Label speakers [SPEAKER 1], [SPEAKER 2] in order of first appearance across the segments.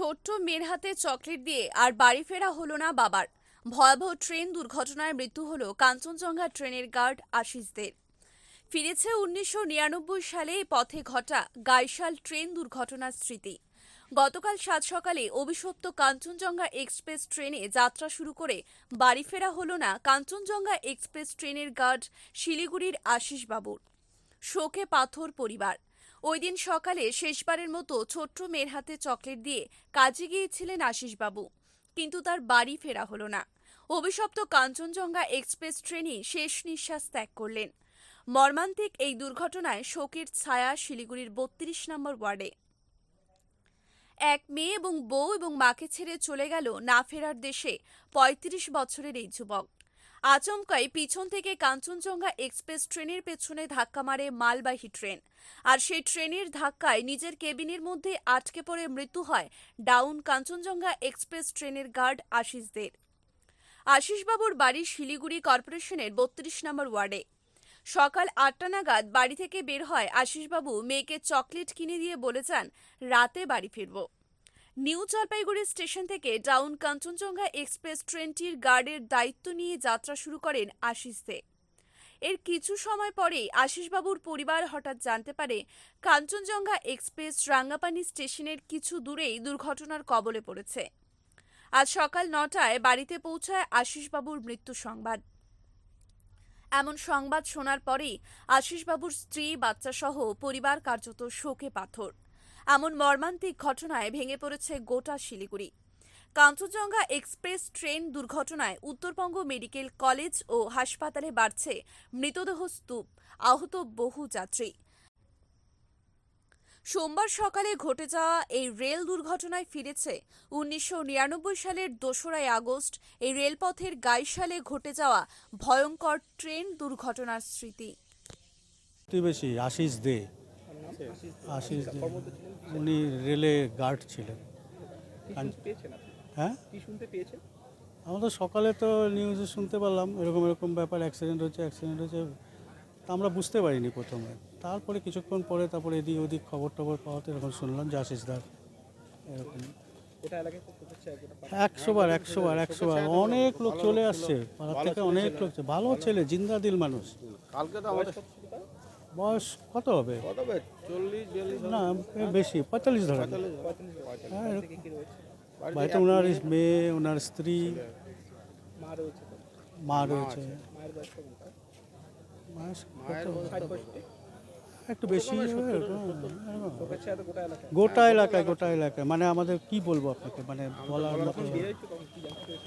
[SPEAKER 1] ছোট্ট মেয়ের হাতে চকলেট দিয়ে আর বাড়ি ফেরা হলো না বাবার। ভয়াবহ ট্রেন দুর্ঘটনায় মৃত্যু হলো কাঞ্চনজঙ্ঘা ট্রেনের গার্ড আশিসদের। ফিরেছে উনিশশো নিরানব্বই সালে পথে ঘটা গাইশাল ট্রেন দুর্ঘটনার স্মৃতি। গতকাল সাত সকালে অভিশপ্ত কাঞ্চনজঙ্ঘা এক্সপ্রেস ট্রেনে যাত্রা শুরু করে বাড়ি ফেরা হলো না কাঞ্চনজঙ্ঘা এক্সপ্রেস ট্রেনের গার্ড শিলিগুড়ির আশিস বাবুর শোকে পাথর পরিবার। ওই দিন সকালে শেষবারের মতো ছোট্ট মেয়ের হাতে চকলেট দিয়ে কাজে গিয়েছিলেন আশিসবাবু। কিন্তু তার বাড়ি ফেরা হলো না। অভিশপ্ত কাঞ্চনজঙ্ঘা এক্সপ্রেস ট্রেনই শেষ নিঃশ্বাস ত্যাগ করলেন। মর্মান্তিক এই দুর্ঘটনায় শোকের ছায়া শিলিগুড়ির বত্রিশ নম্বর ওয়ার্ডে। এক মেয়ে এবং বউ এবং মাকে ছেড়ে চলে গেল না ফেরার দেশে ৩৫ বছরের এই যুবক। আচমকাই পিছন থেকে কাঞ্চনজঙ্ঘা এক্সপ্রেস ট্রেনের পেছনে ধাক্কা মারে মালবাহী ট্রেন। আর সেই ট্রেনের ধাক্কায় নিজের কেবিনের মধ্যে আটকে পড়ে মৃত্যু হয় ডাউন কাঞ্চনজঙ্ঘা এক্সপ্রেস ট্রেনের গার্ড আশিসদের। আশিসবাবুর বাড়ি শিলিগুড়ি কর্পোরেশনের বত্রিশ নম্বর ওয়ার্ডে। সকাল আটটা নাগাদ বাড়ি থেকে বের হয় আশিসবাবু মেয়েকে চকলেট কিনে দিয়ে বলে যান, রাতে বাড়ি ফিরব। নিউ জলপাইগুড়ি স্টেশন থেকে ডাউন কাঞ্চনজঙ্ঘা এক্সপ্রেস ট্রেনটির গার্ডের দায়িত্ব নিয়ে যাত্রা শুরু করেন আশিস দে। এর কিছু সময় পরেই আশিসবাবুর পরিবার হঠাৎ জানতে পারে কাঞ্চনজঙ্ঘা এক্সপ্রেস রাঙ্গাপানি স্টেশনের কিছু দূরেই দুর্ঘটনার কবলে পড়েছে। আজ সকাল নটায় বাড়িতে পৌঁছায় আশিসবাবুর মৃত্যু সংবাদ। এমন সংবাদ শোনার পরেই আশিসবাবুর স্ত্রী, বাচ্চাসহ পরিবার কার্যত শোকে পাথর। এমন মর্মান্তিক ঘটনায় ভেঙে পড়েছে গোটা শিলিগুড়ি। কাঞ্চনজঙ্ঘা এক্সপ্রেস ট্রেন দুর্ঘটনায় উত্তরবঙ্গ মেডিকেল কলেজ ও হাসপাতালে বাড়ছে মৃতদেহ স্তূপ, আহত বহু যাত্রী। সোমবার সকালে ঘটে যাওয়া এই রেল দুর্ঘটনায় ফিরেছে উনিশশো নিরানব্বই সালের দোসরাই আগস্ট এই রেলপথের গাইশালে ঘটে যাওয়া ভয়ঙ্কর ট্রেন দুর্ঘটনার স্মৃতি।
[SPEAKER 2] আশিস দে আশিস উনি রেলে গার্ড ছিলেন। হ্যাঁ?
[SPEAKER 3] কি শুনতে পেয়েছেন?
[SPEAKER 2] আমরা সকালে তো নিউজে শুনতে পারলাম এরকম এরকম ব্যাপার অ্যাক্সিডেন্ট হচ্ছে অ্যাক্সিডেন্ট হচ্ছে তা আমরা বুঝতে পারিনি প্রথমে। তারপরে কিছুক্ষণ পরে তারপরে এদিক ওদিক খবর টবর পাওয়াতে এরকম শুনলাম যে আশিস দার এরকম। একশো বার একশো বার একশো বার। অনেক লোক চলে আসছে পাড়ার থেকে অনেক লোক ভালো ছেলে জিন্দা দিল মানুষ।
[SPEAKER 4] কালকে তো আমাদের
[SPEAKER 2] বয়স কত হবে?
[SPEAKER 4] কত হবে? চল্লিশ বিয়াল্লিশ
[SPEAKER 2] না বেশি পঁয়তাল্লিশ ধরেন হ্যাঁ বাড়িতে ওনার মেয়ে ওনার স্ত্রী।
[SPEAKER 3] মা রয়েছে
[SPEAKER 2] একটু বেশি
[SPEAKER 3] গোটা এলাকায়?
[SPEAKER 2] গোটা এলাকায় মানে আমাদের কি বলব আপনাকে? মানে বলার মতো
[SPEAKER 3] পেরেছেন?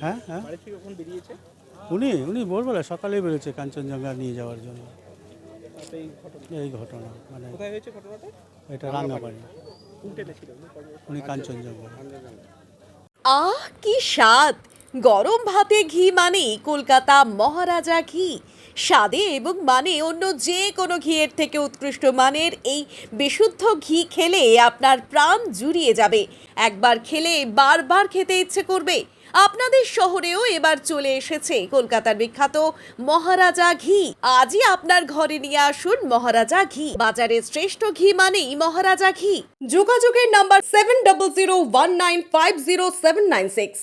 [SPEAKER 2] হ্যাঁ হ্যাঁ। উনি উনি ভোরবেলা সকালেই বেরোচ্ছে কাঞ্চনজঙ্ঘা নিয়ে যাওয়ার জন্য।
[SPEAKER 3] এই ঘটনা?
[SPEAKER 2] এই ঘটনা মানে
[SPEAKER 3] কোথায় হয়েছে ঘটনাটা?
[SPEAKER 2] এটা উনি কাঞ্চনজঙ্ঘা।
[SPEAKER 5] আহ কি স্বাদ! গরম ভাতে ঘি মানেই কলকাতা মহারাজা ঘি। স্বাদে এবং মানে অন্য যে কোনো ঘিয়ের থেকে উৎকৃষ্ট মানের এই বিশুদ্ধ ঘি খেলে আপনার প্রাণ জুড়িয়ে যাবে। একবার খেলে বারবার খেতে ইচ্ছে করবে। আপনাদের শহরেও এবার চলে এসেছে কলকাতার বিখ্যাত মহারাজা ঘি। আজই আপনার ঘরে নিয়ে আসুন মহারাজা ঘি। বাজারের শ্রেষ্ঠ ঘি মানেই মহারাজা ঘি। যোগাযোগের number seven double zero one nine five zero seven nine six